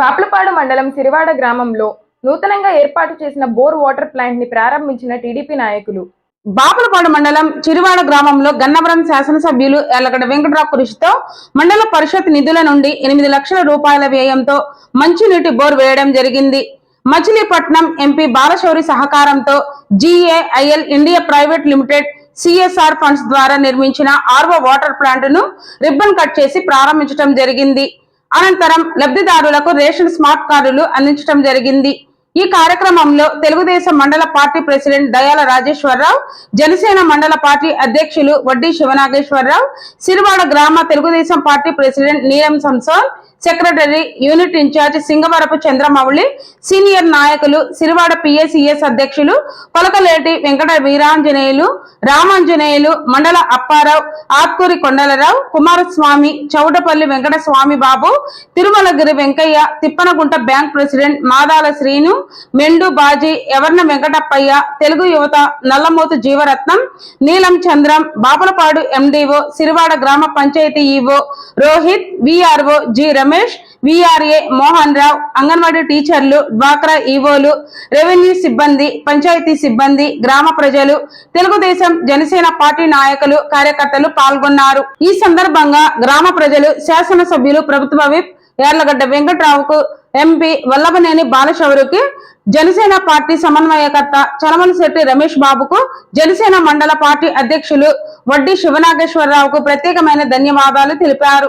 బాపులపాడు మండలం సిరివాడ గ్రామంలో నూతనంగా ఏర్పాటు చేసిన బోర్ వాటర్ ప్లాంట్ని ప్రారంభించిన టీడీపీ నాయకులు. బాపులపాడు మండలం చిరువాడ గ్రామంలో గన్నవరం శాసనసభ్యులు ఎల్లగడ్డ వెంకటరావు కృషితో మండల పరిషత్ నిధుల నుండి ఎనిమిది లక్షల రూపాయల వ్యయంతో మంచినీటి బోర్ వేయడం జరిగింది. మచిలీపట్నం ఎంపీ బాలశౌరి సహకారంతో GAIL India private limited CSR funds ద్వారా నిర్మించిన ఆర్వో వాటర్ ప్లాంట్ను రిబ్బన్ కట్ చేసి ప్రారంభించడం జరిగింది. అనంతరం లబ్ధిదారులకు రేషన్ స్మార్ట్ కార్డులు అందించడం జరిగింది. ఈ కార్యక్రమంలో తెలుగుదేశం మండల పార్టీ ప్రెసిడెంట్ దయాల రాజేశ్వరరావు జనసేన మండల పార్టీ అధ్యక్షులు వడ్డీ శివనాగేశ్వరరావు సిరివాడ గ్రామ Telugu Desam party president Neelam Samson secretary unit incharge Singavarapu Chandramouli senior నాయకులు సిరివాడ పిఎస్ఈఎస్ అధ్యక్షులు కొలకలేటి వెంకట వీరాంజనేయులు రామాంజనేయులు మండల అప్పారావు ఆత్కూరి కొండలరావు కుమారస్వామి చౌడపల్లి వెంకట స్వామి బాబు తిరుమలగిరి వెంకయ్య తిప్పనగుంట బ్యాంక్ ప్రెసిడెంట్ మాదాల శ్రీను మెండు బాజీ ఎవర్న వెంకటప్పయ్య తెలుగు యువత నల్లమోతు జీవరత్నం నీలం చంద్రం బాపలపాడు ఎండిఓ సిరివాడ గ్రామ panchayat EO Rohit VRO G Ramesh VRA Mohan Rao anganwadi టీచర్లు డ్వాక్రా ఈవోలు రెవెన్యూ సిబ్బంది పంచాయతీ సిబ్బంది గ్రామ ప్రజలు తెలుగుదేశం జనసేన పార్టీ నాయకులు కార్యకర్తలు పాల్గొన్నారు. ఈ సందర్భంగా గ్రామ ప్రజలు శాసనసభ్యులు ప్రభుత్వ విప్ యార్లగడ్డ వెంకట్రావుకు ఎంపీ వల్లభనేని బాలశౌరికి జనసేన పార్టీ సమన్వయకర్త చలమలశెట్టి రమేష్ బాబుకు జనసేన మండల పార్టీ అధ్యక్షులు వడ్డీ శివనాగేశ్వరరావుకు ప్రత్యేకమైన ధన్యవాదాలు తెలిపారు.